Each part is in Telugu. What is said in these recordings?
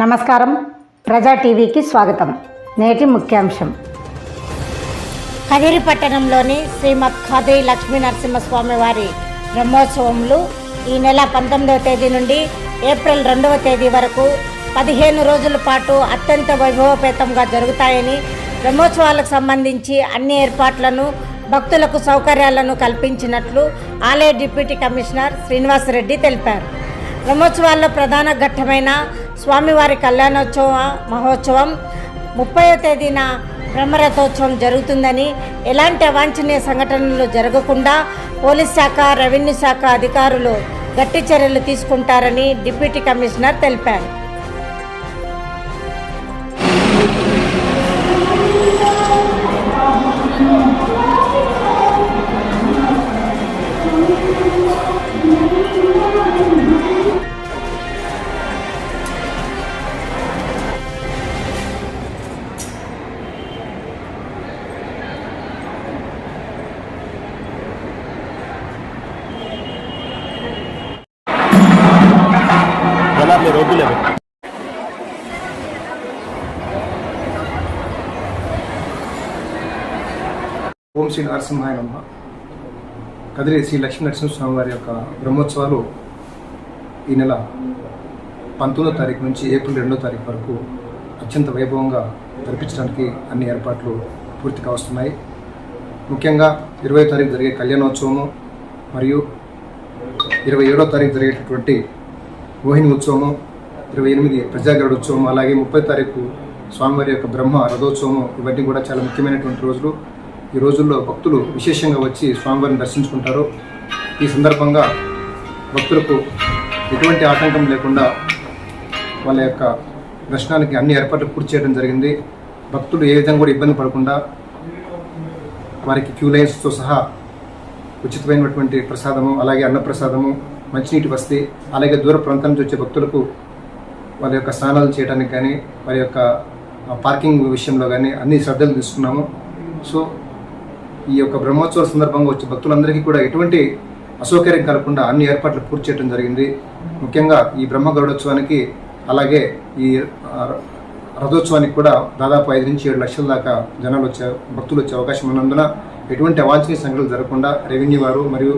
నమస్కారం. ప్రజా టీవీకి స్వాగతం. నేటి ముఖ్యాంశం. కదిరి పట్టణంలోని శ్రీమద్ ఖాదీ లక్ష్మీ నరసింహస్వామి వారి బ్రహ్మోత్సవములు ఈ నెల పంతొమ్మిదవ తేదీ నుండి ఏప్రిల్ రెండవ తేదీ వరకు పదిహేను రోజుల పాటు అత్యంత వైభవపేతంగా జరుగుతాయని బ్రహ్మోత్సవాలకు సంబంధించి అన్ని ఏర్పాట్లను భక్తులకు సౌకర్యాలను కల్పించినట్లు ఆలయ డిప్యూటీ కమిషనర్ శ్రీనివాసరెడ్డి తెలిపారు. బ్రహ్మోత్సవాల్లో ప్రధాన ఘట్టమైన స్వామివారి కళ్యాణోత్సవ మహోత్సవం ముప్పైవ తేదీన బ్రహ్మరథోత్సవం జరుగుతుందని ఎలాంటి అవాంఛనీయ సంఘటనలు జరగకుండా పోలీస్ శాఖ రెవెన్యూ శాఖ అధికారులు గట్టి చర్యలు తీసుకుంటారని డిప్యూటీ కమిషనర్ తెలిపారు. జనాలు ఓం శ్రీ నరసింహాయ నమ్మ కదిరి శ్రీ లక్ష్మీ నరసింహస్వామి వారి యొక్క బ్రహ్మోత్సవాలు ఈ నెల పంతొమ్మిదో తారీఖు నుంచి ఏప్రిల్ రెండో తారీఖు వరకు అత్యంత వైభవంగా జరిపించడానికి అన్ని ఏర్పాట్లు పూర్తి వస్తున్నాయి. ముఖ్యంగా ఇరవై తారీఖు జరిగే కళ్యాణోత్సవము మరియు ఇరవై ఏడో తారీఖు జరిగేటటువంటి మోహిని ఉత్సవము ఇరవై ఎనిమిది ప్రజాగరుడు ఉత్సవం అలాగే ముప్పై తారీఖు స్వామివారి యొక్క బ్రహ్మ రథోత్సవం ఇవన్నీ కూడా చాలా ముఖ్యమైనటువంటి రోజులు. ఈ రోజుల్లో భక్తులు విశేషంగా వచ్చి స్వామివారిని దర్శించుకుంటారు. ఈ సందర్భంగా భక్తులకు ఎటువంటి ఆటంకం లేకుండా వాళ్ళ యొక్క దర్శనానికి అన్ని ఏర్పాట్లు పూర్తి చేయడం జరిగింది. భక్తులు ఏ విధంగా కూడా ఇబ్బంది పడకుండా వారికి క్యూ లైన్స్తో సహా ఉచితమైనటువంటి ప్రసాదము అలాగే అన్నప్రసాదము మంచినీటి వస్తే అలాగే దూర ప్రాంతాల నుంచి వచ్చే భక్తులకు వారి యొక్క స్నానాలు చేయడానికి కానీ వారి యొక్క పార్కింగ్ విషయంలో కానీ అన్ని శ్రద్ధలు తీసుకున్నాము. సో ఈ యొక్క బ్రహ్మోత్సవ సందర్భంగా వచ్చే భక్తులందరికీ కూడా ఎటువంటి అసౌకర్యం కలగకుండా అన్ని ఏర్పాట్లు పూర్తి చేయడం జరిగింది. ముఖ్యంగా ఈ బ్రహ్మ గరుడోత్సవానికి అలాగే ఈ రథోత్సవానికి కూడా దాదాపు ఐదు నుంచి ఏడు లక్షల దాకా జనాలు వచ్చే భక్తులు వచ్చే అవకాశం ఉన్నందున ఎటువంటి అవాంఛనీయ సంఘటనలు జరగకుండా రెవెన్యూ వారు మరియు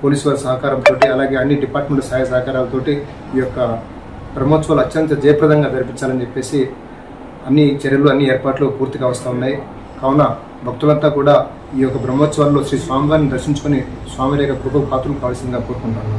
పోలీసు వారి సహకారంతో అలాగే అన్ని డిపార్ట్మెంట్ సహాయ సహకారాలతోటి ఈ యొక్క బ్రహ్మోత్సవాలు అత్యంత జయప్రదంగా జరిపించాలని చెప్పేసి అన్ని చర్యలు అన్ని ఏర్పాట్లు పూర్తిగా వస్తూ ఉన్నాయి. కావున భక్తులంతా కూడా ఈ యొక్క బ్రహ్మోత్సవాల్లో శ్రీ స్వామివారిని దర్శించుకొని స్వామి యొక్క కృపకు పాత్రలు కావాల్సిందిగా కోరుకుంటున్నాను.